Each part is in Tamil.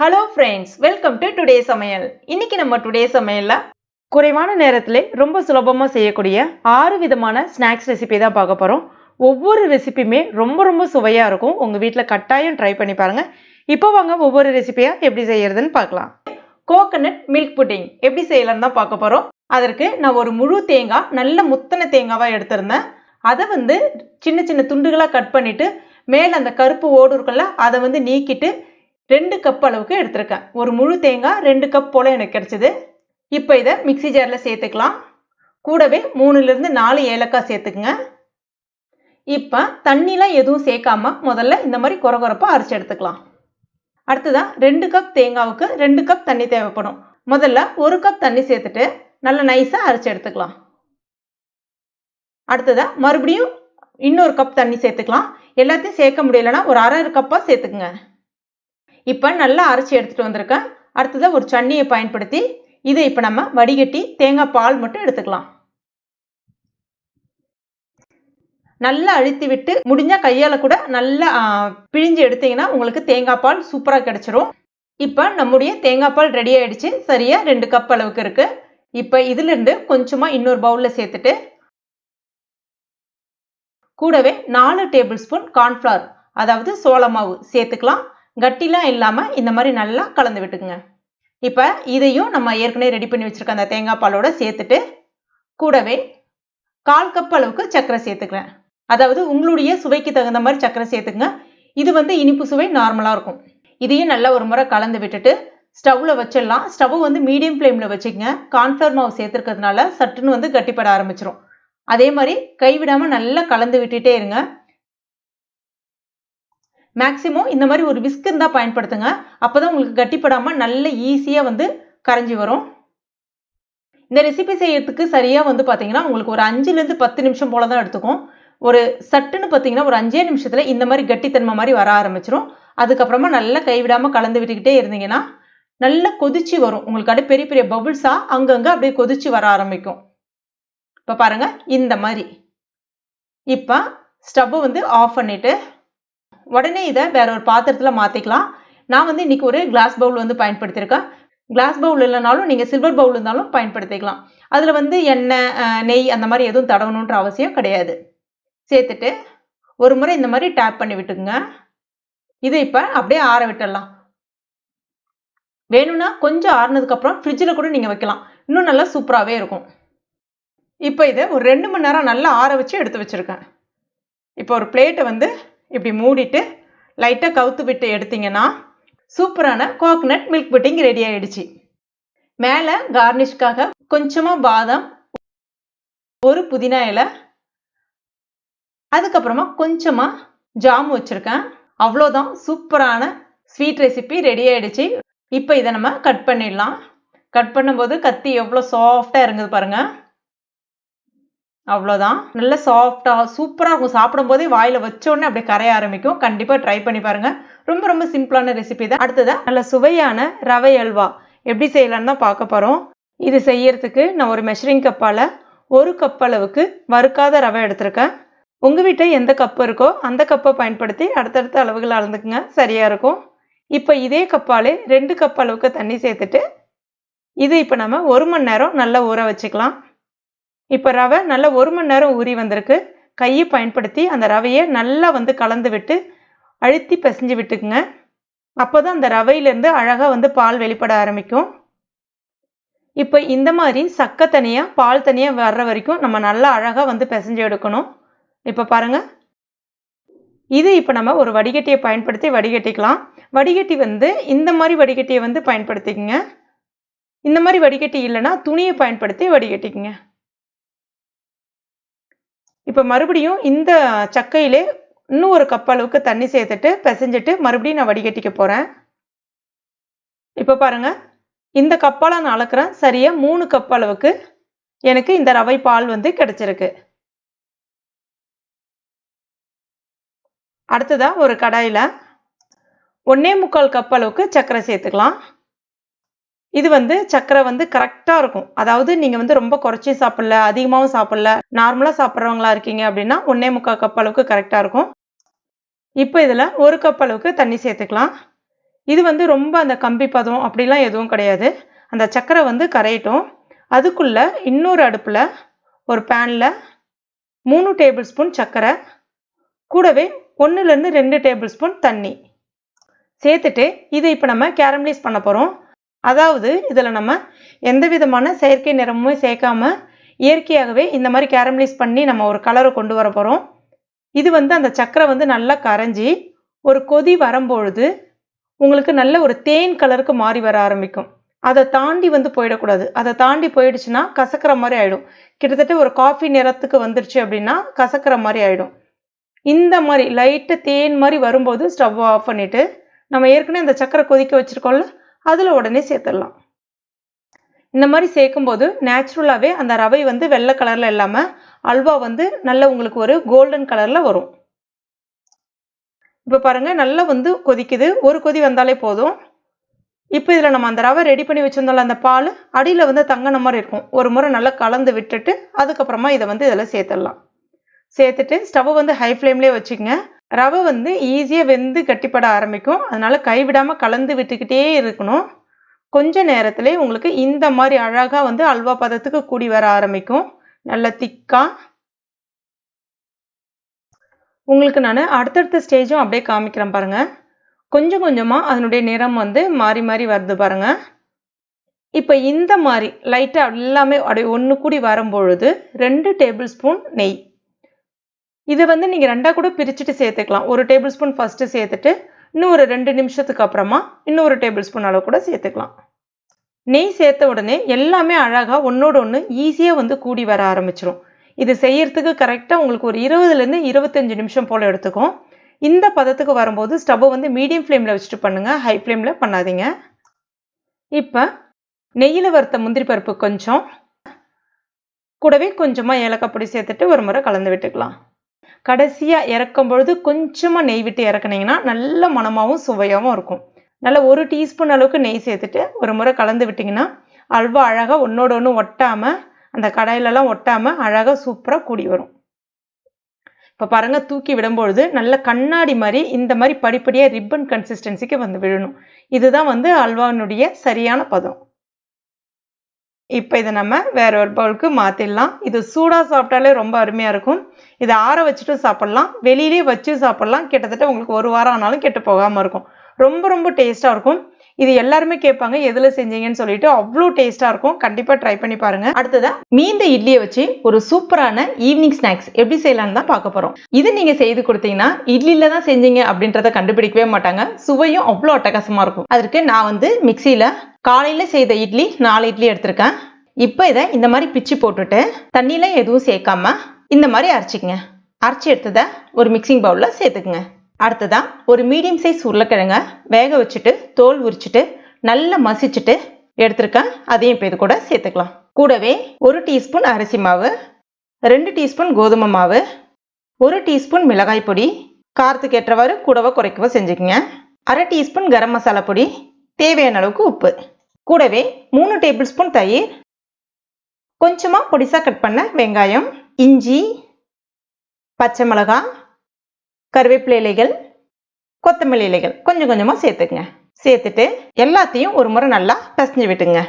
Hello friends welcome to today சமையல் இன்னைக்கு நம்ம டுடே சமையலில் குறைவான நேரத்தில் ரொம்ப சுலபமாக செய்யக்கூடிய ஆறு விதமான ஸ்நாக்ஸ் ரெசிபி தான் பார்க்க போகிறோம் ஒவ்வொரு ரெசிபியுமே ரொம்ப ரொம்ப சுவையாக இருக்கும். உங்கள் வீட்டில் கட்டாயம் ட்ரை பண்ணி பாருங்கள் இப்போ வாங்க ஒவ்வொரு ரெசிபியாக எப்படி செய்யறதுன்னு பார்க்கலாம். கோகனட் மில்க் புட்டிங் எப்படி செய்யலாம்னு தான் பார்க்க போகிறோம் அதற்கு நான் ஒரு முழு தேங்காய் நல்ல முத்தன தேங்காவாக எடுத்திருந்தேன். அதை வந்து சின்ன சின்ன துண்டுகளாக கட் பண்ணிவிட்டு மேலே அந்த கருப்பு ஓடு இருக்குல்ல அதை வந்து நீக்கிட்டு ரெண்டு கப் அளவுக்கு எடுத்திருக்கேன். ஒரு முழு தேங்காய் ரெண்டு கப் போல் எனக்கு கிடச்சிது. இப்போ இதை மிக்ஸி ஜாரில் சேர்த்துக்கலாம். கூடவே மூணுலேருந்து நாலு ஏலக்காய் சேர்த்துக்குங்க. இப்போ தண்ணிலாம் எதுவும் சேர்க்காம முதல்ல இந்த மாதிரி குறை குறைப்பாக அரைச்சி எடுத்துக்கலாம். அடுத்ததா ரெண்டு கப் தேங்காவுக்கு ரெண்டு கப் தண்ணி தேவைப்படும். முதல்ல ஒரு கப் தண்ணி சேர்த்துட்டு நல்லா நைஸாக அரைச்சி எடுத்துக்கலாம். அடுத்ததாக மறுபடியும் இன்னொரு கப் தண்ணி சேர்த்துக்கலாம். எல்லாத்தையும் சேர்க்க முடியலன்னா ஒரு அரை கப்பாக சேர்த்துக்குங்க. இப்போ நல்லா அரைச்சி எடுத்துகிட்டு வந்திருக்கேன் அடுத்ததாக ஒரு சன்னியை பயன்படுத்தி இதை இப்போ நம்ம வடிகட்டி தேங்காய் பால் மட்டும் எடுத்துக்கலாம். நல்லா அழுத்தி விட்டு முடிஞ்சால் கையால் கூட நல்லா பிழிஞ்சு எடுத்தீங்கன்னா உங்களுக்கு தேங்காய் பால் சூப்பராக கிடச்சிரும். இப்போ நம்முடைய தேங்காய் பால் ரெடி ஆகிடுச்சு சரியாக ரெண்டு கப் அளவுக்கு இருக்குது இப்போ இதிலிருந்து கொஞ்சமாக இன்னொரு பவுலில் சேர்த்துட்டு கூடவே நாலு டேபிள் ஸ்பூன் கார்ன்ஃப்ளவர் அதாவது சோளமாவு சேர்த்துக்கலாம். கட்டிலாம் இல்லாமல் இந்த மாதிரி நல்லா கலந்து விட்டுக்குங்க. இப்போ இதையும் நம்ம ஏற்கனவே ரெடி பண்ணி வச்சுருக்க அந்த தேங்காய் பாலோட சேர்த்துட்டு கூடவே கால் கப் அளவுக்கு சர்க்கரை சேர்த்துக்கிறேன். அதாவது உங்களுடைய சுவைக்கு தகுந்த மாதிரி சர்க்கரை சேர்த்துக்குங்க. இது வந்து இனிப்பு சுவை நார்மலாக இருக்கும். இதையும் நல்லா ஒரு முறை கலந்து விட்டுட்டு ஸ்டவ்வில் வச்சிடலாம். ஸ்டவ் வந்து மீடியம் ஃப்ளேமில் வச்சுக்கங்க. கார்ன்ஃப்ளவர் மாவு சேர்த்துருக்கிறதுனால சட்டுன்னு வந்து கட்டிப்பட ஆரம்பிச்சிரும். அதே மாதிரி கைவிடாமல் நல்லா கலந்து விட்டுட்டே இருங்க. மேக்சிமம் இந்த மாதிரி ஒரு விஸ்க் இருந்தால் பயன்படுத்துங்க. அப்போ தான் உங்களுக்கு கட்டிப்படாமல் நல்ல ஈஸியாக வந்து கரைஞ்சி வரும். இந்த ரெசிபி செய்யறதுக்கு சரியாக வந்து பார்த்தீங்கன்னா உங்களுக்கு ஒரு அஞ்சுலேருந்து பத்து நிமிஷம் போல தான் எடுத்துக்கும். ஒரு சட்டுன்னு பார்த்தீங்கன்னா ஒரு அஞ்சே நிமிஷத்தில் இந்த மாதிரி கட்டித்தன்மை மாதிரி வர ஆரம்பிச்சிடும் அதுக்கப்புறமா நல்லா கைவிடாமல் கலந்து விட்டுக்கிட்டே இருந்தீங்கன்னா நல்லா கொதிச்சு வரும். உங்களுக்கு அப்படியே பெரிய பெரிய பபுள்ஸாக அங்கங்கே அப்படியே கொதிச்சு வர ஆரம்பிக்கும். இப்போ பாருங்கள் இந்த மாதிரி. இப்போ ஸ்டவ்வை வந்து ஆஃப் பண்ணிவிட்டு உடனே இதை வேற ஒரு பாத்திரத்தில் மாற்றிக்கலாம் நான் வந்து இன்றைக்கி ஒரு கிளாஸ் பவுல் வந்து பயன்படுத்தியிருக்கேன். கிளாஸ் பவுல் இல்லைனாலும் நீங்கள் சில்வர் பவுல் இருந்தாலும் பயன்படுத்திக்கலாம். அதில் வந்து எண்ணெய் நெய் அந்த மாதிரி எதுவும் தடவணுன்ற அவசியம் கிடையாது. சேர்த்துட்டு ஒரு முறை இந்த மாதிரி டேப் பண்ணி விட்டுக்குங்க. இதை இப்போ அப்படியே ஆற விட்டுடலாம். வேணும்னா கொஞ்சம் ஆறுனதுக்கப்புறம் ஃப்ரிட்ஜில் கூட நீங்கள் வைக்கலாம். இன்னும் நல்லா சூப்பராகவே இருக்கும். இப்போ இதை ஒரு ரெண்டு மணி நேரம் நல்லா ஆற வச்சு எடுத்து வச்சுருக்கேன். இப்போ ஒரு பிளேட்டை வந்து இப்படி மூடிட்டு லைட்டாக கவுத்து விட்டு எடுத்தீங்கன்னா சூப்பரான கோகனட் மில்க் புட்டிங் ரெடி ஆயிடுச்சு. மேலே கார்னிஷ்காக கொஞ்சமாக பாதாம் ஒரு புதினா இலை அதுக்கப்புறமா கொஞ்சமாக ஜாம் வச்சுருக்கேன். அவ்வளோதான் சூப்பரான ஸ்வீட் ரெசிபி ரெடி ஆயிடுச்சு. இப்போ இதை நம்ம கட் பண்ணிடலாம். கட் பண்ணும்போது கத்தி எவ்வளோ சாஃப்டாக இருங்குது பாருங்கள் அவ்வளோதான் நல்ல சாஃப்டாக சூப்பராக இருக்கும் சாப்பிடும்போதே வாயில் வச்சோடனே அப்படியே கரைய ஆரம்பிக்கும். கண்டிப்பாக ட்ரை பண்ணி பாருங்கள் ரொம்ப ரொம்ப சிம்பிளான ரெசிபி தான். அடுத்ததாக நல்ல சுவையான ரவை அல்வா. எப்படி செய்யலான்னு தான் பார்க்க போகிறோம் இது செய்யறதுக்கு நான் ஒரு மெஷரிங் கப்பால் ஒரு கப் அளவுக்கு வறுக்காத ரவை எடுத்திருக்கேன். உங்கள் வீட்டில் எந்த கப்பு இருக்கோ அந்த கப்பை பயன்படுத்தி அடுத்தடுத்த அளவுகள் அளந்துக்குங்க. சரியாக இருக்கும். இப்போ இதே கப்பாலே ரெண்டு கப் அளவுக்கு தண்ணி சேர்த்துட்டு இது இப்போ நம்ம ஒரு மணி நேரம் நல்லா ஊற வச்சுக்கலாம். இப்போ ரவை நல்லா ஒரு மணி நேரம் ஊறி வந்திருக்கு. கையை பயன்படுத்தி அந்த ரவையை நல்லா வந்து கலந்து விட்டு அழுத்தி பிசைஞ்சு விட்டுக்குங்க. அப்போ தான் அந்த ரவையிலேருந்து அழகாக வந்து பால் வெளிப்பட ஆரம்பிக்கும். இப்போ இந்த மாதிரி சக்கை தனியாக பால் தனியாக வர்ற வரைக்கும் நம்ம நல்லா அழகாக வந்து பிசைஞ்சு எடுக்கணும். இப்போ பாருங்கள் இது இப்போ நம்ம ஒரு வடிகட்டியை பயன்படுத்தி வடிகட்டிக்கலாம். வடிகட்டி வந்து இந்த மாதிரி வடிகட்டியை வந்து பயன்படுத்திக்கங்க. இந்த மாதிரி வடிகட்டி இல்லைன்னா துணியை பயன்படுத்தி வடிகட்டிக்குங்க. இப்போ மறுபடியும் இந்த சக்கையிலே இன்னும் ஒரு கப் அளவுக்கு தண்ணி சேர்த்துட்டு பிசைஞ்சிட்டு மறுபடியும் நான் வடிகட்டிக்க போகிறேன் இப்போ பாருங்கள் இந்த கப்பால் நான் அளக்குறேன். சரியாக மூணு கப் அளவுக்கு எனக்கு இந்த ரவை பால் வந்து கிடச்சிருக்கு. அடுத்ததாக ஒரு கடாயில் ஒன்றே முக்கால் கப் அளவுக்கு சர்க்கரை சேர்த்துக்கலாம். இது வந்து சர்க்கரை வந்து கரெக்டாக இருக்கும். அதாவது நீங்கள் வந்து ரொம்ப குறைச்சி சாப்பிடல அதிகமாகவும் சாப்பிடல நார்மலாக சாப்பிட்றவங்களா இருக்கீங்க அப்படின்னா ஒன்றே முக்கால் கப் அளவுக்கு கரெக்டாக இருக்கும். இப்போ இதில் ஒரு கப் அளவுக்கு தண்ணி சேர்த்துக்கலாம். இது வந்து ரொம்ப அந்த கம்பி பதம் அப்படிலாம் எதுவும் கிடையாது. அந்த சர்க்கரை வந்து கரையட்டும். அதுக்குள்ளே இன்னொரு அடுப்பில் ஒரு பேனில் மூணு டேபிள் ஸ்பூன் சர்க்கரை கூடவே ஒன்றுலேருந்து ரெண்டு டேபிள் ஸ்பூன் தண்ணி. சேர்த்துட்டு இதை இப்போ நம்ம கேரமலைஸ் பண்ண போகிறோம் அதாவது இதில் நம்ம எந்த விதமான செயற்கை நிறமுமே சேர்க்காம இயற்கையாகவே இந்த மாதிரி கேரமலைஸ் பண்ணி நம்ம ஒரு கலரை கொண்டு வர போகிறோம் இது வந்து அந்த சக்கரை வந்து நல்லா கரைஞ்சி ஒரு கொதி வரும்பொழுது உங்களுக்கு நல்ல ஒரு தேன் கலருக்கு மாறி வர ஆரம்பிக்கும். அதை தாண்டி வந்து போயிடக்கூடாது. அதை தாண்டி போயிடுச்சுன்னா கசக்கிற மாதிரி ஆகிடும் கிட்டத்தட்ட ஒரு காஃபி நிறத்துக்கு வந்துருச்சு அப்படின்னா கசக்கிற மாதிரி ஆகிடும் இந்த மாதிரி லைட்டு தேன் மாதிரி வரும்போது ஸ்டவ் ஆஃப் பண்ணிவிட்டு நம்ம ஏற்கனவே அந்த சக்கரை கொதிக்க வச்சுருக்கோம்ல அதில் உடனே சேர்த்துடலாம். இந்த மாதிரி சேர்க்கும்போது நேச்சுரலாகவே அந்த ரவை வந்து வெள்ளை கலரில் இல்லாமல் அல்வா வந்து நல்ல உங்களுக்கு ஒரு கோல்டன் கலரில் வரும். இப்போ பாருங்கள் நல்லா வந்து கொதிக்குது. ஒரு கொதி வந்தாலே போதும். இப்போ இதில் நம்ம அந்த ரவை ரெடி பண்ணி வச்சுருந்தோம்ல அந்த பால் அடியில் வந்து தங்கின மாதிரி இருக்கும். ஒரு முறை நல்லா கலந்து விட்டுட்டு அதுக்கப்புறமா இதை வந்து இதில் சேர்த்துடலாம். சேர்த்துட்டு ஸ்டவ் வந்து ஹை ஃப்ளேம்லேயே வச்சுக்கங்க. ரவை வந்து ஈஸியாக வெந்து கட்டிப்பட ஆரம்பிக்கும். அதனால் கைவிடாமல் கலந்து விட்டுக்கிட்டே இருக்கணும். கொஞ்ச நேரத்திலே உங்களுக்கு இந்த மாதிரி அழகாக வந்து அல்வா பதத்துக்கு கூடி வர ஆரம்பிக்கும். நல்ல திக்காக உங்களுக்கு நான் அடுத்தடுத்த ஸ்டேஜும் அப்படியே காமிக்கிறேன் பாருங்கள் கொஞ்சம் கொஞ்சமாக அதனுடைய நிறம் வந்து மாறி மாறி வருது பாருங்கள் இப்போ இந்த மாதிரி லைட்டாக எல்லாமே அப்படியே ஒன்று கூடி வரும்பொழுது ரெண்டு டேபிள் ஸ்பூன் நெய். இதை வந்து நீங்கள் ரெண்டாக கூட பிரிச்சுட்டு சேர்த்துக்கலாம். ஒரு டேபிள் ஸ்பூன் ஃபஸ்ட்டு சேர்த்துட்டு இன்னும் ஒரு ரெண்டு நிமிஷத்துக்கு அப்புறமா இன்னும் ஒரு டேபிள் ஸ்பூன் அளவு கூட சேர்த்துக்கலாம். நெய் சேர்த்த உடனே எல்லாமே அழகாக ஒன்றோட ஒன்று ஈஸியாக வந்து கூடி வர ஆரம்பிச்சிரும். இது செய்யறதுக்கு கரெக்டாக உங்களுக்கு ஒரு இருபதுலேருந்து இருபத்தஞ்சு நிமிஷம் போல் எடுத்துக்கும். இந்த பதத்துக்கு வரும்போது ஸ்டவ்வை வந்து மீடியம் ஃப்ளேமில் வச்சுட்டு பண்ணுங்கள் ஹை ஃப்ளேமில் பண்ணாதீங்க. இப்போ நெய்யில் வறுத்த முந்திரி பருப்பு கொஞ்சம் கூடவே கொஞ்சமாக ஏலக்காய் பொடி சேர்த்துட்டு ஒரு முறை கலந்து விட்டுக்கலாம். கடைசியாக இறக்கும் பொழுது கொஞ்சமாக நெய் விட்டு இறக்குனீங்கன்னா நல்ல மனமாகவும் சுவையாகவும் இருக்கும். நல்லா ஒரு டீஸ்பூன் அளவுக்கு நெய் சேர்த்துட்டு ஒரு முறை கலந்து விட்டிங்கன்னா அல்வா அழகாக ஒன்றோட ஒன்று ஒட்டாமல் அந்த கடையிலலாம் ஒட்டாமல் அழகாக சூப்பராக கூடி வரும். இப்போ பாருங்கள் தூக்கி விடும்பொழுது நல்ல கண்ணாடி மாதிரி இந்த மாதிரி படிப்படியாக ரிப்பன் கன்சிஸ்டன்சிக்கு வந்து விழணும். இதுதான் வந்து அல்வானுடைய சரியான பதம். இப்போ இதை நம்ம வேற ஒரு பவுலுக்கு மாற்றிடலாம் இது சூடாக சாப்பிட்டாலே ரொம்ப அருமையாக இருக்கும். இதை ஆற வச்சுட்டும் சாப்பிட்லாம். வெளியிலே வச்சு சாப்பிட்லாம். கிட்டத்தட்ட உங்களுக்கு ஒரு வாரம் ஆனாலும் கெட்டு போகாமல் இருக்கும். ரொம்ப ரொம்ப டேஸ்ட்டாக இருக்கும். இது எல்லாருமே கேட்பாங்க எதில் செஞ்சீங்கன்னு சொல்லிட்டு அவ்வளோ டேஸ்ட்டாக இருக்கும். கண்டிப்பாக ட்ரை பண்ணி பாருங்க. அடுத்ததா மீந்த இட்லியை வச்சு ஒரு சூப்பரான ஈவினிங் ஸ்நாக்ஸ் எப்படி செய்யலான்னு தான் பார்க்க போகிறோம் இது நீங்கள் செய்து கொடுத்தீங்கன்னா இட்லியில் தான் செஞ்சீங்க அப்படின்றத கண்டுபிடிக்கவே மாட்டாங்க. சுவையும் அவ்வளோ அட்டகாசமாக இருக்கும். அதற்கு நான் வந்து மிக்சியில் காலையில் செய்த இட்லி நாலு இட்லி எடுத்திருக்கேன். இப்போ இதை இந்த மாதிரி பிச்சு போட்டுட்டு தண்ணியில் எதுவும் சேர்க்காம இந்த மாதிரி அரைச்சிக்கங்க. அரைச்சி எடுத்ததை ஒரு மிக்சிங் பவுலில் சேர்த்துக்குங்க. அடுத்ததாக ஒரு மீடியம் சைஸ் உருளைக்கிழங்க வேக வச்சுட்டு தோல் உரிச்சிட்டு நல்லா மசிச்சுட்டு எடுத்திருக்கேன் அதையும் இப்போ இது கூட சேர்த்துக்கலாம். கூடவே ஒரு டீஸ்பூன் அரிசி மாவு ரெண்டு டீஸ்பூன் கோதுமை மாவு ஒரு டீஸ்பூன் மிளகாய் பொடி காரத்துக்கு ஏற்றவாறு கூடவோ குறைக்கவோ செஞ்சுக்கங்க. அரை டீஸ்பூன் கரம் மசாலா பொடி தேவையான அளவுக்கு உப்பு. கூடவே மூணு டேபிள் ஸ்பூன் தயிர் கொஞ்சமாக பொடிசாக கட் பண்ண வெங்காயம் இஞ்சி பச்சை மிளகாய் கருவேப்பிலை இலைகள் கொத்தமல்லி இலைகள் கொஞ்சம் கொஞ்சமாக சேர்த்துக்குங்க. சேர்த்துட்டு எல்லாத்தையும் ஒரு முறை நல்லா பிசைஞ்சு விட்டுங்க.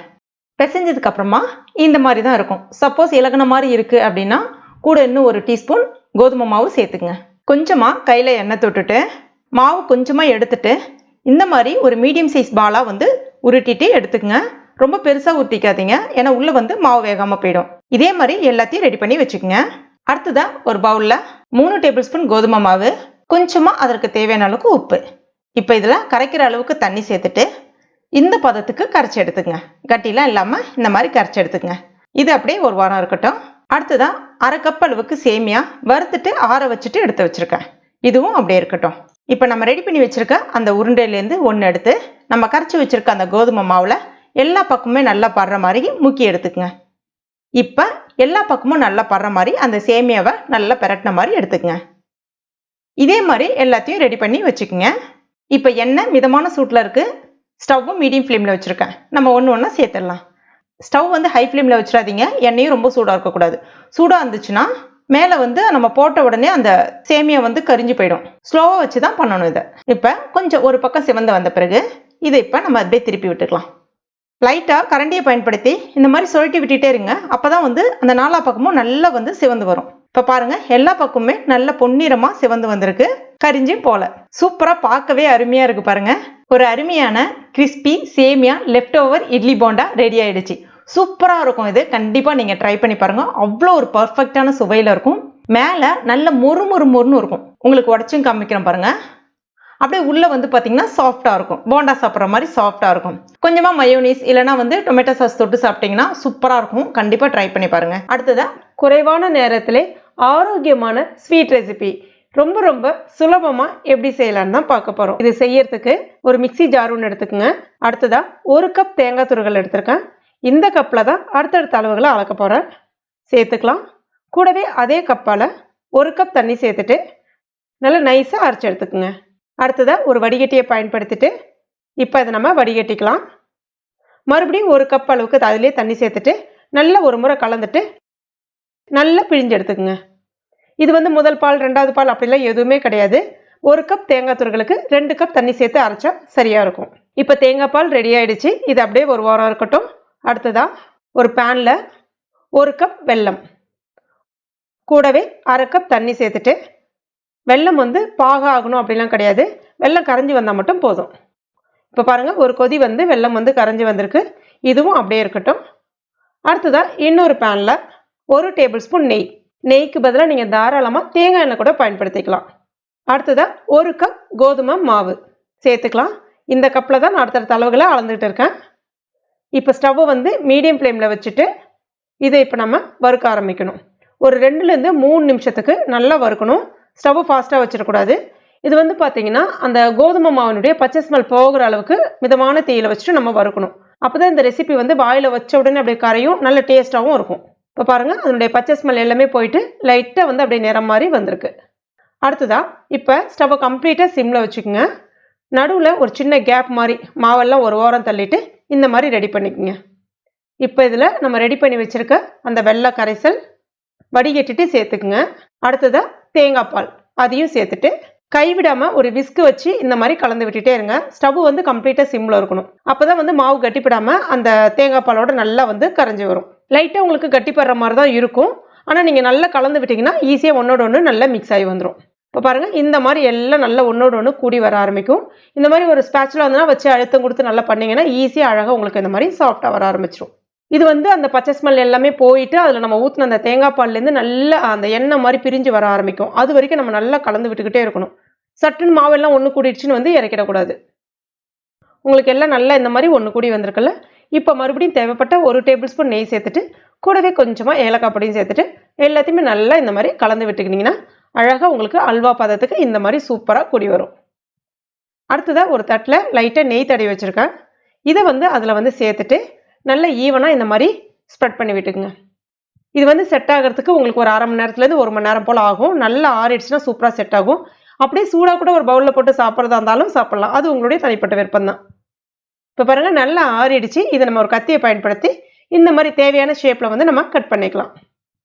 பிசைஞ்சதுக்கப்புறமா இந்த மாதிரி தான் இருக்கும். சப்போஸ் இலகுன மாதிரி இருக்குது அப்படின்னா கூட இன்னும் ஒரு டீஸ்பூன் கோதுமை மாவு சேர்த்துக்குங்க. கொஞ்சமாக கையில் எண்ணெய் தொட்டுட்டு மாவு கொஞ்சமாக எடுத்துட்டு இந்த மாதிரி ஒரு மீடியம் சைஸ் பாலாக வந்து உருட்டிட்டு எடுத்துக்கங்க. ரொம்ப பெருசாக உருட்டிக்காதீங்க. ஏன்னா உள்ளே வந்து மாவு வேகாமல் போயிடும். இதே மாதிரி எல்லாத்தையும் ரெடி பண்ணி வச்சுக்கோங்க. அடுத்ததாக ஒரு பவுலில் மூணு டேபிள் ஸ்பூன் கோதுமை மாவு கொஞ்சமாக அதற்கு தேவையான அளவுக்கு உப்பு. இப்போ இதில் கரைக்கிற அளவுக்கு தண்ணி சேர்த்துட்டு இந்த பதத்துக்கு கரைச்சி எடுத்துக்கங்க. கட்டிலாம் இல்லாமல் இந்த மாதிரி கரைச்சி எடுத்துக்கங்க. இது அப்படியே ஒரு வாரம் இருக்கட்டும். அடுத்ததாக அரை கப் அளவுக்கு சேமியா வறுத்துட்டு ஆற வச்சுட்டு எடுத்து வச்சுருக்கேன். இதுவும் அப்படியே இருக்கட்டும். இப்போ நம்ம ரெடி பண்ணி வச்சுருக்க அந்த உருண்டையிலேருந்து ஒன்று எடுத்து நம்ம கரைச்சி வச்சுருக்க அந்த கோதுமை மாவில் எல்லா பக்கமுமே நல்லா படுற மாதிரி முக்கி எடுத்துக்கங்க. இப்போ எல்லா பக்கமும் நல்லா படுற மாதிரி அந்த சேமியாவை நல்லா பெரட்டின மாதிரி எடுத்துக்கங்க. இதே மாதிரி எல்லாத்தையும் ரெடி பண்ணி வச்சுக்கோங்க. இப்போ எண்ணெய் மிதமான சூட்டில் இருக்குது ஸ்டவ்வும் மீடியம் ஃப்ளேமில் வச்சுருக்கேன். நம்ம ஒன்று ஒன்றா சேர்த்துடலாம். ஸ்டவ் வந்து ஹை ஃப்ளேமில் வச்சிடாதீங்க. எண்ணெயும் ரொம்ப சூடாக இருக்கக்கூடாது. சூடாக இருந்துச்சுன்னா மேலே வந்து நம்ம போட்ட உடனே அந்த சேமியா வந்து கரிஞ்சு போயிடும். ஸ்லோவாக வச்சு தான் பண்ணணும் இதை. இப்போ கொஞ்சம் ஒரு பக்கம் சிவந்து வந்த பிறகு இதை இப்போ நம்ம அப்படியே திருப்பி விட்டுக்கலாம். லைட்டாக கரண்டியை பயன்படுத்தி இந்த மாதிரி சுழட்டி விட்டுட்டே இருங்க. அப்போ தான் வந்து அந்த நாலா பக்கமும் நல்லா வந்து சிவந்து வரும். இப்போ பாருங்க எல்லா பக்கமுமே நல்ல பொன்னிறமாக சிவந்து வந்திருக்கு. கரிஞ்சும் போல. சூப்பராக பார்க்கவே அருமையாக இருக்கு பாருங்க. ஒரு அருமையான கிறிஸ்பி சேமியா left over idli bonda ready ஆயிடுச்சு. சூப்பராக இருக்கும் இது. கண்டிப்பாக நீங்கள் ட்ரை பண்ணி பாருங்க. அவ்வளோ ஒரு பர்ஃபெக்டான சுவையில் இருக்கும். மேலே நல்ல மொறு மொறு மொறுன்னு இருக்கும். உங்களுக்கு உடச்சும் காமிக்கிறேன் பாருங்கள் அப்படியே உள்ளே வந்து பார்த்தீங்கன்னா சாஃப்டாக இருக்கும். போண்டா சாப்பிட்ற மாதிரி சாஃப்டாக இருக்கும். கொஞ்சமாக மயோனீஸ் இல்லைனா வந்து டொமேட்டோ சாஸ் தொட்டு சாப்பிட்டீங்கன்னா சூப்பராக இருக்கும். கண்டிப்பாக ட்ரை பண்ணி பாருங்கள் அடுத்ததாக குறைவான நேரத்தில் ஆரோக்கியமான ஸ்வீட் ரெசிபி ரொம்ப ரொம்ப சுலபமாக எப்படி செய்யலான்னு தான் பார்க்க போகிறோம் இது செய்யறதுக்கு ஒரு மிக்ஸி ஜார் ஒன்று எடுத்துக்கோங்க. அடுத்ததாக ஒரு கப் தேங்காய் துருகள் எடுத்திருக்கேன். இந்த கப்பில் தான் அடுத்தடுத்த அளவுகளை அளக்க போகிறேன் சேர்த்துக்கலாம். கூடவே அதே கப்பால் ஒரு கப் தண்ணி சேர்த்துட்டு நல்லா நைஸாக அரைச்சி எடுத்துக்கோங்க. அடுத்ததாக ஒரு வடிகட்டியை பயன்படுத்திட்டு இப்போ இதை நம்ம வடிகட்டிக்கலாம். மறுபடியும் ஒரு கப் அளவுக்கு அதிலே தண்ணி சேர்த்துட்டு நல்லா ஒரு முறை கலந்துட்டு நல்லா பிழிஞ்சு எடுத்துக்கோங்க. இது வந்து முதல் பால் ரெண்டாவது பால் அப்படிலாம் எதுவுமே கிடையாது. ஒரு கப் தேங்காய் துருகளுக்கு ரெண்டு கப் தண்ணி சேர்த்து அரைச்சா சரியாக இருக்கும். இப்போ தேங்காய் பால் ரெடி ஆகிடுச்சு இது அப்படியே ஒரு வாரம் இருக்கட்டும். அடுத்ததாக ஒரு பேனில் ஒரு கப் வெல்லம். கூடவே அரை கப் தண்ணி சேர்த்துட்டு வெல்லம் வந்து பாக ஆகணும் அப்படிலாம் கிடையாது. வெள்ளம் கரைஞ்சி வந்தால் மட்டும் போதும். இப்போ பாருங்கள் ஒரு கொதி வந்து வெல்லம் வந்து கரைஞ்சி வந்திருக்கு. இதுவும் அப்படியே இருக்கட்டும். அடுத்ததாக இன்னொரு பேனில் ஒரு டேபிள் ஸ்பூன் நெய். நெய்க்கு பதிலாக நீங்கள் தாராளமாக தேங்காய் எண்ணெய் கூட பயன்படுத்திக்கலாம். அடுத்ததாக ஒரு கப் கோதுமை மாவு. சேர்த்துக்கலாம். இந்த கப்பில் தான் நான் அடுத்தடுத்த அளவுகளை அளந்துக்கிட்டு இருக்கேன். இப்போ ஸ்டவ்வை வந்து மீடியம் ஃப்ளேமில் வச்சுட்டு இதை இப்போ நம்ம வறுக்க ஆரம்பிக்கணும். ஒரு ரெண்டுலேருந்து மூணு நிமிஷத்துக்கு நல்லா வறுக்கணும். ஸ்டவ் ஃபாஸ்ட்டாக வச்சிடக்கூடாது. இது வந்து பார்த்தீங்கன்னா அந்த கோதுமை மாவினுடைய பச்சை ஸ்மெல் போகிற அளவுக்கு மிதமான தீயில் வச்சுட்டு நம்ம வறுக்கணும். அப்போ தான் இந்த ரெசிபி வந்து வாயில் வச்ச உடனே அப்படியே கரையும் நல்ல டேஸ்ட்டாகவும் இருக்கும். இப்போ பாருங்கள் அதனுடைய பச்சை ஸ்மெல் எல்லாமே போயிட்டு லைட்டாக வந்து அப்படியே நிறம் மாதிரி வந்திருக்கு. அடுத்ததாக இப்போ ஸ்டவ்வை கம்ப்ளீட்டாக சிம்மில் வச்சுக்கோங்க. நடுவில் ஒரு சின்ன கேப் மாதிரி மாவெல்லாம் ஒரு ஓரம் தள்ளிட்டு இந்த மாதிரி ரெடி பண்ணிக்கோங்க. இப்போ இதில் நம்ம ரெடி பண்ணி வச்சுருக்க அந்த வெள்ளை கரைசல் வடிகட்டிட்டு சேர்த்துக்குங்க. அடுத்ததாக தேங்காய் பால் அதையும் சேர்த்துட்டு கைவிடாமல் ஒரு விஸ்கு வச்சு இந்த மாதிரி கலந்து விட்டுட்டே இருங்க. ஸ்டவ் வந்து கம்ப்ளீட்டாக சிம்மில் இருக்கணும். அப்போ தான் வந்து மாவு கட்டிப்படாமல் அந்த தேங்காய் பாலோட நல்லா வந்து கரைஞ்சி வரும். லைட்டாக உங்களுக்கு கட்டிப்படுற மாதிரி தான் இருக்கும். ஆனால் நீங்கள் நல்லா கலந்து விட்டிங்கன்னா ஈஸியாக ஒன்றோட ஒன்று நல்லா மிக்ஸ் ஆகி வந்துடும் இப்போ பாருங்கள் இந்த மாதிரி எல்லாம் நல்லா ஒன்றோட ஒன்று கூடி வர ஆரம்பிக்கும். இந்த மாதிரி ஒரு ஸ்பேச்சில் வந்துன்னா வச்சு அழுத்தம் கொடுத்து நல்லா பண்ணிங்கன்னா ஈஸியாக அழகாக உங்களுக்கு இந்த மாதிரி சாஃப்டாக வர ஆரம்பிச்சிடும் இது வந்து அந்த பச்சை ஸ்மெல் எல்லாமே போயிட்டு அதில் நம்ம ஊற்றின அந்த தேங்காய் பால்லேருந்து நல்லா அந்த எண்ணெய் மாதிரி பிரிஞ்சு வர ஆரம்பிக்கும். அது வரைக்கும் நம்ம நல்லா கலந்து விட்டுக்கிட்டே இருக்கணும். சட்டுன்னு மாவெல்லாம் ஒன்று கூடிடுச்சுன்னு வந்து இறக்கிடக்கூடாது. உங்களுக்கு எல்லாம் நல்லா இந்த மாதிரி ஒன்று கூடி வந்திருக்குல்ல? இப்போ மறுபடியும் தேவைப்பட்ட ஒரு டேபிள் ஸ்பூன் நெய் சேர்த்துட்டு கூடவே கொஞ்சமாக ஏலக்காய் பொடியும் சேர்த்துட்டு எல்லாத்தையுமே நல்லா இந்த மாதிரி கலந்து விட்டுக்கிட்டிங்கன்னா அழகாக உங்களுக்கு அல்வா பதத்துக்கு இந்த மாதிரி சூப்பராக கூடி வரும். அடுத்ததாக ஒரு தட்டில் லைட்டாக நெய் தடவி வச்சுருக்கேன். இதை வந்து அதில் வந்து சேர்த்துட்டு நல்ல ஈவனாக இந்த மாதிரி ஸ்ப்ரெட் பண்ணி விட்டுக்குங்க. இது வந்து செட் ஆகிறதுக்கு உங்களுக்கு ஒரு அரை மணி நேரத்துலேருந்து ஒரு மணி நேரம் போல் ஆகும். நல்லா ஆறிடுச்சுன்னா சூப்பராக செட் ஆகும். அப்படியே சூடாக கூட ஒரு பவுலில் போட்டு சாப்பிட்றதா இருந்தாலும் சாப்பிட்லாம். அது உங்களுடைய தனிப்பட்ட விருப்பம் தான் இப்போ பாருங்கள் நல்லா ஆறிடுச்சு. இதை நம்ம ஒரு கத்தியை பயன்படுத்தி இந்த மாதிரி தேவையான ஷேப்பில் வந்து நம்ம கட் பண்ணிக்கலாம்.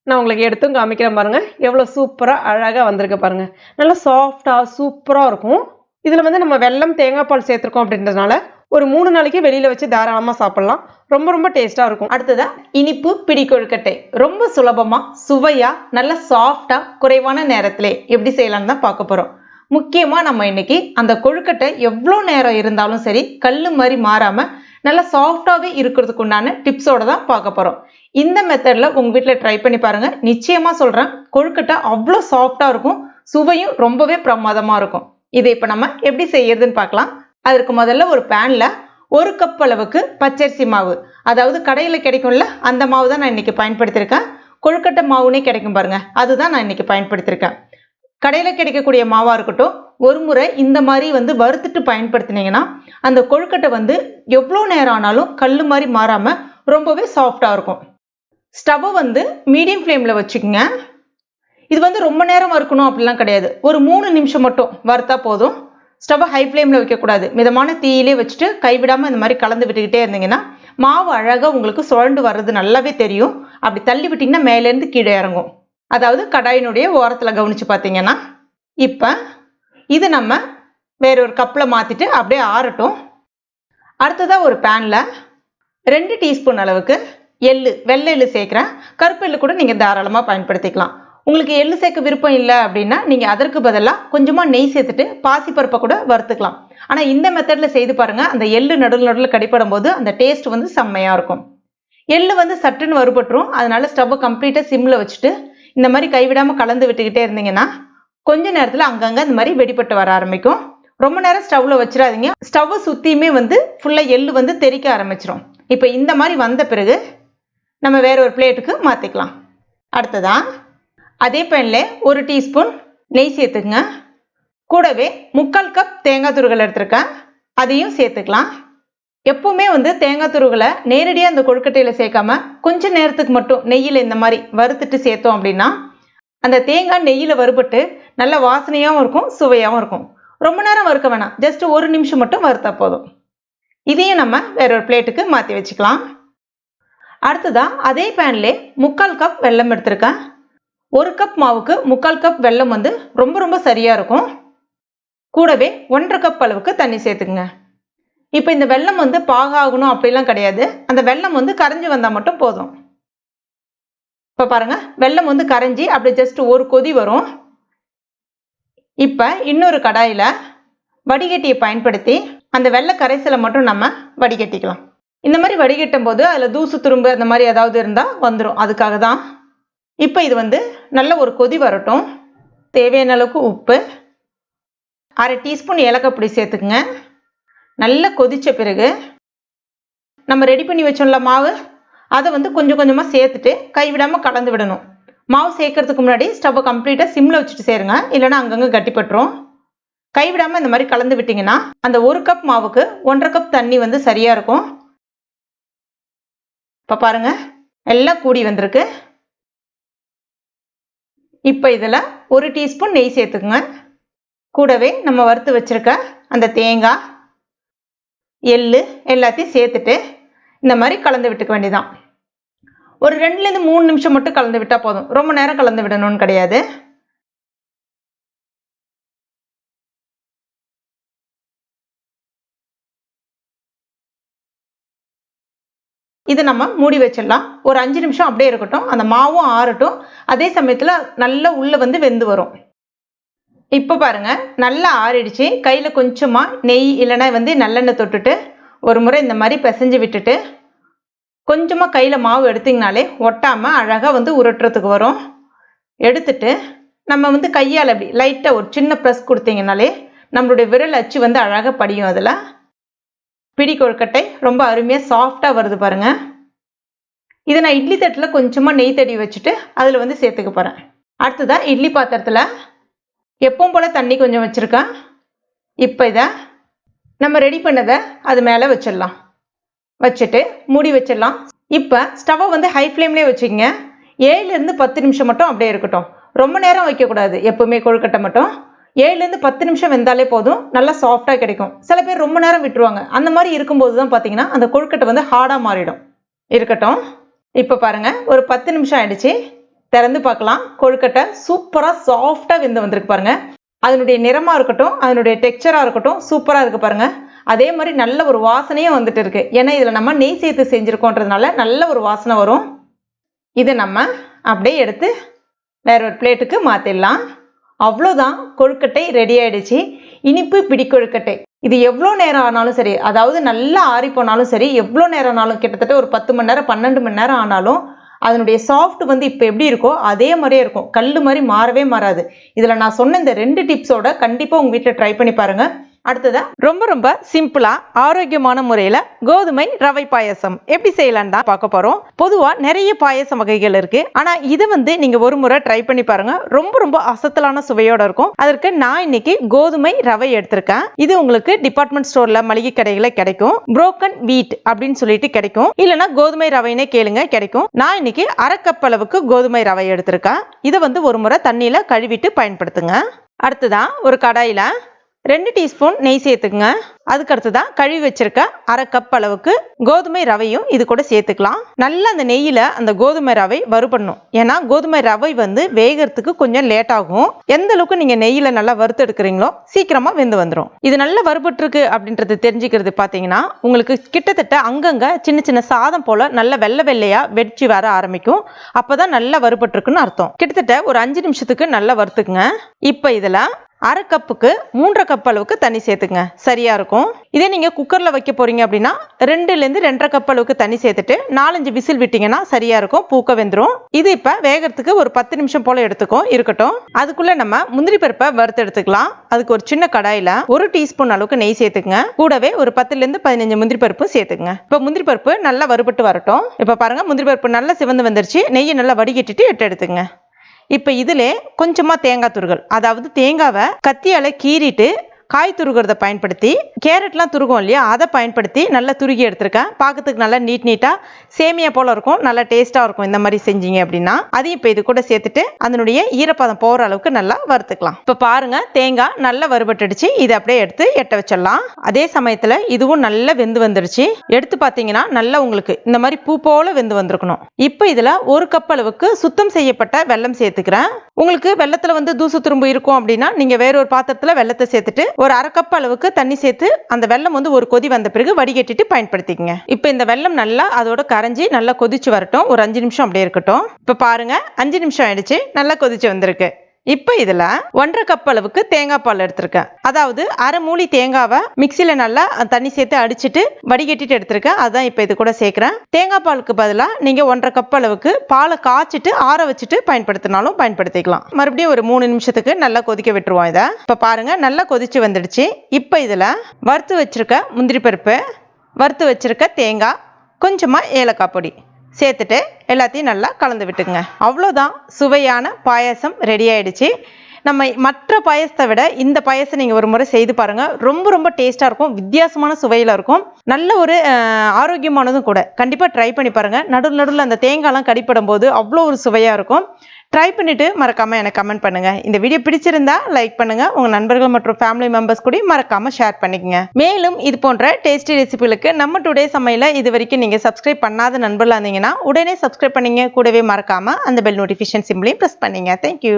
நான் உங்களுக்கு எடுத்தும் காமிக்கிறேன் பாருங்கள் எவ்வளோ சூப்பராக அழகாக வந்திருக்கு பாருங்கள் நல்லா சாஃப்டாக சூப்பராக இருக்கும். இதில் வந்து நம்ம வெல்லம் தேங்காய் பால் சேர்த்துருக்கோம் அப்படின்றதுனால ஒரு மூணு நாளைக்கு வெளியில் வச்சு தாராளமாக சாப்பிட்லாம். ரொம்ப ரொம்ப டேஸ்ட்டாக இருக்கும். அடுத்ததா இனிப்பு பிடி கொழுக்கட்டை ரொம்ப சுலபமாக சுவையாக நல்ல சாஃப்டாக குறைவான நேரத்திலே எப்படி செய்யலாம்னு தான் பார்க்க போகிறோம் முக்கியமாக நம்ம இன்னைக்கு அந்த கொழுக்கட்டை எவ்வளோ நேரம் இருந்தாலும் சரி கல் மாதிரி மாறாமல் நல்லா சாஃப்டாகவே இருக்கிறதுக்கு உண்டான டிப்ஸோட தான் பார்க்க போகிறோம் இந்த மெத்தடில் உங்கள் வீட்டில் ட்ரை பண்ணி பாருங்கள் நிச்சயமாக சொல்கிறேன் கொழுக்கட்டை அவ்வளோ சாஃப்டாக இருக்கும். சுவையும் ரொம்பவே பிரமாதமாக இருக்கும். இதை இப்போ நம்ம எப்படி செய்யறதுன்னு பார்க்கலாம். அதற்கு முதல்ல ஒரு பேனில் ஒரு கப் அளவுக்கு பச்சரிசி மாவு. அதாவது கடையில் கிடைக்கும்ல அந்த மாவு தான் நான் இன்னைக்கு பயன்படுத்தியிருக்கேன். கொழுக்கட்டை மாவுனே கிடைக்கும் பாருங்கள் அதுதான் நான் இன்னைக்கு பயன்படுத்தியிருக்கேன். கடையில் கிடைக்கக்கூடிய மாவாக இருக்கட்டும் ஒரு முறை இந்த மாதிரி வந்து வறுத்துட்டு பயன்படுத்தினீங்கன்னா அந்த கொழுக்கட்டை வந்து எவ்வளோ நேரம் ஆனாலும் கல் மாதிரி மாறாமல் ரொம்பவே சாஃப்டாக இருக்கும். ஸ்டவ்வை வந்து மீடியம் ஃப்ளேமில் வச்சுக்கோங்க. இது வந்து ரொம்ப நேரம் வறுக்கணும் அப்படிலாம் கிடையாது. ஒரு மூணு நிமிஷம் மட்டும் வறுத்தா போதும். ஸ்டவ்வை ஹை ஃப்ளேமில் வைக்கக்கூடாது. மிதமான தீயிலே வச்சுட்டு கைவிடாமல் இந்த மாதிரி கலந்து விட்டுக்கிட்டே இருந்தீங்கன்னா மாவு அழகாக உங்களுக்கு சுழண்டு வர்றது நல்லாவே தெரியும். அப்படி தள்ளி விட்டிங்கன்னா மேலேருந்து கீழே இறங்கும். அதாவது கடாயினுடைய ஓரத்தில் கவனித்து பார்த்தீங்கன்னா இப்போ இது நம்ம வேற ஒரு கப்பில் மாற்றிட்டு அப்படியே ஆறட்டும். அடுத்ததாக ஒரு பேனில் ரெண்டு டீஸ்பூன் அளவுக்கு எள்ளு வெள்ளை எள்ளு சேர்க்குறேன் கருப்பு எள்ளு கூட நீங்கள் தாராளமாக பயன்படுத்திக்கலாம். உங்களுக்கு எள்ளு சேர்க்க விருப்பம் இல்லை அப்படின்னா நீங்கள் அதற்கு பதிலாக கொஞ்சமாக நெய் சேர்த்துட்டு பாசிப்பருப்பை கூட வறுத்துக்கலாம். ஆனால் இந்த மெத்தடில் செய்து பாருங்கள் அந்த எள்ளு நடுவில் நடுவில் கடிப்படும் போது அந்த டேஸ்ட் வந்து செம்மையாக இருக்கும். எள்ளு வந்து சட்டுன்னு வறுபட்டுரும். அதனால ஸ்டவ்வை கம்ப்ளீட்டாக சிம்மில் வச்சுட்டு இந்த மாதிரி கைவிடாமல் கலந்து விட்டுக்கிட்டே இருந்தீங்கன்னா கொஞ்ச நேரத்தில் அங்கங்கே இந்த மாதிரி வெடிப்பட்டு வர ஆரம்பிக்கும். ரொம்ப நேரம் ஸ்டவ்வில் வச்சிடாதீங்க. ஸ்டவ்வை சுற்றியுமே வந்து ஃபுல்லாக எள்ளு வந்து தெறிக்க ஆரம்பிச்சிடும் இப்போ இந்த மாதிரி வந்த பிறகு நம்ம வேற ஒரு பிளேட்டுக்கு மாற்றிக்கலாம் அடுத்ததான் அதே பேனில் ஒரு டீஸ்பூன் நெய் சேர்த்துக்குங்க. கூடவே முக்கால் கப் தேங்காய் துருகல் எடுத்திருக்கேன். அதையும் சேர்த்துக்கலாம். எப்போவுமே வந்து தேங்காய் துருகலை நேரடியாக அந்த கொழுக்கட்டையில் சேர்க்காம கொஞ்ச நேரத்துக்கு மட்டும் நெய்யில் இந்த மாதிரி வறுத்துட்டு சேர்த்தோம் அப்படின்னா அந்த தேங்காய் நெய்யில் வறுபட்டு நல்ல வாசனையாகவும் இருக்கும் சுவையாகவும் இருக்கும். ரொம்ப நேரம் வறுக்க வேணாம். ஜஸ்ட் ஒரு நிமிஷம் மட்டும் வறுத்தா போதும். இதையும் நம்ம வேற ஒரு பிளேட்டுக்கு மாற்றி வச்சுக்கலாம். அடுத்ததாக அதே பேன்லே முக்கால் கப் வெல்லம் எடுத்திருக்கேன். ஒரு கப் மாவுக்கு முக்கால் கப் வெல்லம் வந்து ரொம்ப ரொம்ப சரியாக இருக்கும். கூடவே ஒன்றரை கப் அளவுக்கு தண்ணி சேர்த்துக்குங்க. இப்போ இந்த வெல்லம் வந்து பாகாகணும் அப்படிலாம் கிடையாது. அந்த வெல்லம் வந்து கரைஞ்சி வந்தால் மட்டும் போதும். இப்போ பாருங்கள் வெல்லம் வந்து கரைஞ்சி அப்படி ஜஸ்ட் ஒரு கொதி வரும். இப்போ இன்னொரு கடாயில் வடிகட்டியை பயன்படுத்தி அந்த வெள்ளை கரைசலை மட்டும் நம்ம வடிகட்டிக்கலாம். இந்த மாதிரி வடிகட்டும் போது அதில் தூசு துரும்பு அந்த மாதிரி ஏதாவது இருந்தால் வந்துடும் அதுக்காக தான் இப்போ இது வந்து நல்ல ஒரு கொதி வரட்டும். தேவையான அளவுக்கு உப்பு. அரை டீஸ்பூன் ஏலக்காய் பொடி சேர்த்துக்குங்க. நல்லா கொதித்த பிறகு நம்ம ரெடி பண்ணி வச்சோம்ல மாவு அதை வந்து கொஞ்சம் கொஞ்சமாக சேர்த்துட்டு கைவிடாமல் கலந்து விடணும். மாவு சேர்க்கறதுக்கு முன்னாடி ஸ்டவ்வை கம்ப்ளீட்டாக சிம்மில் வச்சுட்டு சேருங்க. இல்லைன்னா அங்கங்கே கட்டிப்பட்டுரும் கைவிடாமல் இந்த மாதிரி கலந்து விட்டிங்கன்னா அந்த ஒரு கப் மாவுக்கு ஒன்றரை கப் தண்ணி வந்து சரியாக இருக்கும். இப்போ பாருங்க எல்லாம் கூடி வந்திருக்கு. இப்போ இதில் ஒரு டீஸ்பூன் நெய் சேர்த்துக்குங்க. கூடவே நம்ம வறுத்து வச்சுருக்க அந்த தேங்காய் எள்ளு எல்லாத்தையும் சேர்த்துட்டு இந்த மாதிரி கலந்து விட்டுக்க வேண்டியதான் ஒரு ரெண்டுலேருந்து மூணு நிமிஷம் மட்டும் கலந்து விட்டால் போதும். ரொம்ப நேரம் கலந்து விடணும்னு கிடையாது. இதை நம்ம மூடி வச்சிடலாம். ஒரு அஞ்சு நிமிஷம் அப்படியே இருக்கட்டும். அந்த மாவும் ஆறட்டும். அதே சமயத்தில் நல்லா உள்ளே வந்து வெந்து வரும். இப்போ பாருங்க நல்லா ஆறிடுச்சு. கையில் கொஞ்சமாக நெய் இல்லைன்னா வந்து நல்லெண்ணெய் தொட்டுட்டு ஒரு முறை இந்த மாதிரி பிசைஞ்சு விட்டுட்டு கொஞ்சமாக கையில் மாவு எடுத்திங்கனாலே ஒட்டாமல் அழகாக வந்து உருட்டுறதுக்கு வரும். எடுத்துட்டு நம்ம வந்து கையால் அப்படி லைட்டாக ஒரு சின்ன ப்ரெஸ் கொடுத்தீங்கனாலே நம்மளுடைய விரல் அச்சு வந்து அழகாக படியும் அதில். பிடி கொழுக்கட்டை ரொம்ப அருமையாக சாஃப்டாக வருது பாருங்கள் இதை நான் இட்லி தட்டில் கொஞ்சமாக நெய் தடி வச்சுட்டு அதில் வந்து சேர்த்துக்க போகிறேன் அடுத்ததாக இட்லி பாத்திரத்தில் எப்பவும் போல் தண்ணி கொஞ்சம் வச்சுருக்கேன் இப்போ இதை நம்ம ரெடி பண்ணதை அது மேலே வச்சிடலாம். வச்சுட்டு மூடி வச்சிடலாம். இப்போ ஸ்டவ்வை வந்து ஹை ஃப்ளேம்லேயே வச்சுக்கோங்க. ஏழுலேருந்து பத்து நிமிஷம் மட்டும் அப்படியே இருக்கட்டும். ரொம்ப நேரம் வைக்கக்கூடாது. எப்போவுமே கொழுக்கட்டை மட்டும். ஏழுலேருந்து பத்து நிமிஷம் வெந்தாலே போதும். நல்லா சாஃப்டாக கிடைக்கும். சில பேர் ரொம்ப நேரம் விட்டுருவாங்க. அந்த மாதிரி இருக்கும்போது தான் பார்த்தீங்கன்னா அந்த கொழுக்கட்டை வந்து ஹார்டாக மாறிடும். இருக்கட்டும். இப்போ பாருங்கள் ஒரு பத்து நிமிஷம் ஆயிடுச்சு. திறந்து பார்க்கலாம். கொழுக்கட்டை சூப்பராக சாஃப்டாக வெந்து வந்திருக்கு பாருங்கள் அதனுடைய நிறமாக இருக்கட்டும் அதனுடைய டெக்ஸ்சராக இருக்கட்டும் சூப்பராக இருக்குது பாருங்கள் அதே மாதிரி நல்ல ஒரு வாசனையும் வந்துட்டு இருக்கு. ஏன்னா இதில் நம்ம நெய் சேர்த்து செஞ்சுருக்கோன்றதுனால நல்ல ஒரு வாசனை வரும். இதை நம்ம அப்படியே எடுத்து வேற ஒரு பிளேட்டுக்கு மாற்றிடலாம் அவ்வளோதான் கொழுக்கட்டை ரெடி ஆயிடுச்சு. இனிப்பு பிடி கொழுக்கட்டை இது எவ்வளோ நேரம் ஆனாலும் சரி அதாவது நல்லா ஆறி போனாலும் சரி எவ்வளோ நேரம் ஆனாலும் கிட்டத்தட்ட ஒரு பத்து மணி நேரம் பன்னெண்டு மணி நேரம் ஆனாலும் அதனுடைய சாஃப்ட் வந்து இப்போ எப்படி இருக்கோ அதே மாதிரியே இருக்கும். கல் மாதிரி மாறவே மாறாது. இதில் நான் சொன்ன இந்த ரெண்டு டிப்ஸோட கண்டிப்பாக உங்கள் வீட்டில் ட்ரை பண்ணி பாருங்கள் அடுத்ததா ரொம்ப ரொம்ப சிம்பிளா ஆரோக்கியமான முறையில கோதுமை ரவை பாயசம். எப்படி செய்யலாம் தான் பார்க்க போறோம். பொதுவா நிறைய பாயசம் வகைகள் இருக்கு. ஆனா இது வந்து நீங்க ஒரு முறை ட்ரை பண்ணி பாருங்க. ரொம்ப ரொம்ப அசத்தலான சுவையோட இருக்கும். அதற்கு நான் இன்னைக்கு கோதுமை ரவை எடுத்திருக்கேன். இது உங்களுக்கு டிபார்ட்மெண்ட் ஸ்டோர்ல மளிகை கடைகள கிடைக்கும். புரோக்கன் வீட் அப்படின்னு சொல்லிட்டு கிடைக்கும். இல்லைன்னா கோதுமை ரவைனே கேளுங்க கிடைக்கும். நான் இன்னைக்கு அரை கப் அளவுக்கு கோதுமை ரவை எடுத்திருக்கேன். இதை வந்து ஒரு முறை தண்ணியில கழுவிட்டு பயன்படுத்துங்க. அடுத்ததான் ஒரு கடாயில ரெண்டு டீஸ்பூன் நெய் சேர்த்துக்குங்க. அதுக்கு அடுத்ததான் கழுவி வச்சிருக்க அரை கப் அளவுக்கு கோதுமை ரவையும் இது கூட சேர்த்துக்கலாம். நல்லா அந்த நெய்யில் அந்த கோதுமை ரவை வறுபடணும். ஏன்னா கோதுமை ரவை வந்து வேகிறதுக்கு கொஞ்சம் லேட் ஆகும். எந்த அளவுக்கு நீங்கள் நெய்யில் நல்லா வறுத்து எடுக்கிறீங்களோ சீக்கிரமாக வெந்து வந்துடும் இது நல்லா வறுபட்டுருக்கு அப்படின்றது தெரிஞ்சுக்கிறது பார்த்தீங்கன்னா உங்களுக்கு கிட்டத்தட்ட அங்கங்கே சின்ன சின்ன சாதம் போல் நல்ல வெள்ளை வெள்ளையாக வெடிச்சு வர ஆரம்பிக்கும். அப்போ தான் நல்லா வறுபட்டுருக்குன்னு அர்த்தம். கிட்டத்தட்ட ஒரு அஞ்சு நிமிஷத்துக்கு நல்லா வறுத்துக்குங்க. இப்போ இதில் அரை கப்புக்கு மூன்றரை கப் அளவுக்கு தண்ணி சேர்த்துங்க சரியாக இருக்கும். இதே நீங்கள் குக்கரில் வைக்க போகிறீங்க அப்படின்னா ரெண்டுலேருந்து ரெண்டரை கப் அளவுக்கு தண்ணி சேர்த்துட்டு நாலஞ்சு விசில் விட்டிங்கன்னா சரியாக இருக்கும். பூக்க வெந்துடும் இது இப்போ வேகிறதுக்கு ஒரு பத்து நிமிஷம் போல் எடுத்துக்கும். இருக்கட்டும். அதுக்குள்ளே நம்ம முந்திரி பருப்பை வறுத்து எடுத்துக்கலாம். அதுக்கு ஒரு சின்ன கடாயில் ஒரு டீஸ்பூன் அளவுக்கு நெய் சேர்த்துக்குங்க. கூடவே ஒரு பத்துலேருந்து பதினஞ்சு முந்திரி பருப்பு சேர்த்துக்குங்க. இப்போ முந்திரி பருப்பு நல்லா வறுபட்டு வரட்டும். இப்போ பாருங்கள் முந்திரி பருப்பு நல்லா சிவந்து வந்துருச்சு. நெய்யை நல்லா வடிகட்டிட்டு எட்டு எடுத்துங்க இப்போ இதில் கொஞ்சமாக தேங்காய் துருகல். அதாவது தேங்காவை கத்தியால் கீறிட்டு காய் துருகிறத பயன்படுத்தி கேரட்லாம் துருகும் இல்லையா? அதை பயன்படுத்தி நல்லா துருகி எடுத்திருக்கேன். பார்க்கறதுக்கு நல்லா நீட் நீட்டாக சேமியா போல இருக்கும். நல்லா டேஸ்ட்டாக இருக்கும் இந்த மாதிரி செஞ்சீங்க அப்படின்னா. அதையும் இப்போ இது கூட சேர்த்துட்டு அதனுடைய ஈரப்பதம் போகிற அளவுக்கு நல்லா வறுத்துக்கலாம். இப்போ பாருங்க தேங்காய் நல்லா வறுபட்டுடுச்சு. இதை அப்படியே எடுத்து எட்ட வச்சிடலாம். அதே சமயத்தில் இதுவும் நல்லா வெந்து வந்துடுச்சு எடுத்து பார்த்தீங்கன்னா நல்லா உங்களுக்கு இந்த மாதிரி பூ போல வெந்து வந்திருக்கணும். இப்போ இதில் ஒரு கப் அளவுக்கு சுத்தம் செய்யப்பட்ட வெல்லம் சேர்த்துக்கிறேன். உங்களுக்கு வெள்ளத்தில் வந்து தூசு துரும்பு இருக்கும் அப்படின்னா நீங்கள் வேற ஒரு பாத்திரத்தில் வெள்ளத்தை சேர்த்துட்டு ஒரு அரை கப் அளவுக்கு தண்ணி சேர்த்து அந்த வெல்லம் வந்து ஒரு கொதி வந்த பிறகு வடிகட்டிட்டு பயன்படுத்திக்கங்க. இப்போ இந்த வெல்லம் நல்லா அதோட கரைஞ்சி நல்லா கொதிச்சு வரட்டும். ஒரு அஞ்சு நிமிஷம் அப்படியே இருக்கட்டும். இப்போ பாருங்க அஞ்சு நிமிஷம் ஆயிடுச்சு. நல்லா கொதிச்சு வந்திருக்கு. இப்போ இதில் ஒன்றரை கப் அளவுக்கு தேங்காய் பால் எடுத்திருக்கேன். அதாவது அரை மூலி தேங்காவை மிக்சியில் நல்லா தண்ணி சேர்த்து அடிச்சிட்டு வடிகட்டிட்டு எடுத்திருக்கேன். அதான் இப்போ இது கூட சேர்க்குறேன். தேங்காய் பாலுக்கு பதிலாக நீங்கள் ஒன்றரை கப் அளவுக்கு பாலை காய்ச்சிட்டு ஆற வச்சுட்டு பயன்படுத்தினாலும் பயன்படுத்திக்கலாம். மறுபடியும் ஒரு மூணு நிமிஷத்துக்கு நல்லா கொதிக்க விட்டுருவோம் இதை. இப்போ பாருங்கள் நல்லா கொதிச்சு வந்துடுச்சு. இப்போ இதில் வறுத்து வச்சுருக்க முந்திரி பருப்பு வறுத்து வச்சிருக்க தேங்காய் கொஞ்சமாக ஏலக்காய் பொடி. சேர்த்துட்டு எல்லாத்தையும் நல்லா கலந்து விட்டுங்க அவ்வளோதான் சுவையான பாயாசம் ரெடி ஆயிடுச்சு. நம்ம மற்ற பாயசத்தை விட இந்த பாயசம் நீங்கள் ஒரு முறை செய்து பாருங்கள் ரொம்ப ரொம்ப டேஸ்ட்டாக இருக்கும். வித்தியாசமான சுவையில் இருக்கும். நல்ல ஒரு ஆரோக்கியமானதும் கூட. கண்டிப்பாக ட்ரை பண்ணி பாருங்கள் நடுவில் நடுவில் அந்த தேங்காய்லாம் கடிப்படும் போது அவ்வளோ ஒரு சுவையாக இருக்கும். ட்ரை பண்ணிவிட்டு மறக்காமல் எனக்கு கமெண்ட் பண்ணுங்கள் இந்த வீடியோ பிடிச்சிருந்தா லைக் பண்ணுங்கள் உங்கள் நண்பர்கள் மற்றும் ஃபேமிலி மெம்பர்ஸ் கூட மறக்காமல் ஷேர் பண்ணிக்கங்க. மேலும் இது போன்ற டேஸ்டி ரெசிபிகளுக்கு நம்ம டுடே சமையல இது வரைக்கும் நீங்கள் சப்ஸ்கிரைப் பண்ணாத நண்பர்களாக இருந்தீங்கன்னா உடனே சப்ஸ்கிரைப் பண்ணிங்க. கூடவே மறக்காமல் அந்த பெல் நோட்டிஃபிகேஷன் சிம்பிளையும் ப்ரெஸ் பண்ணீங்க. Thank you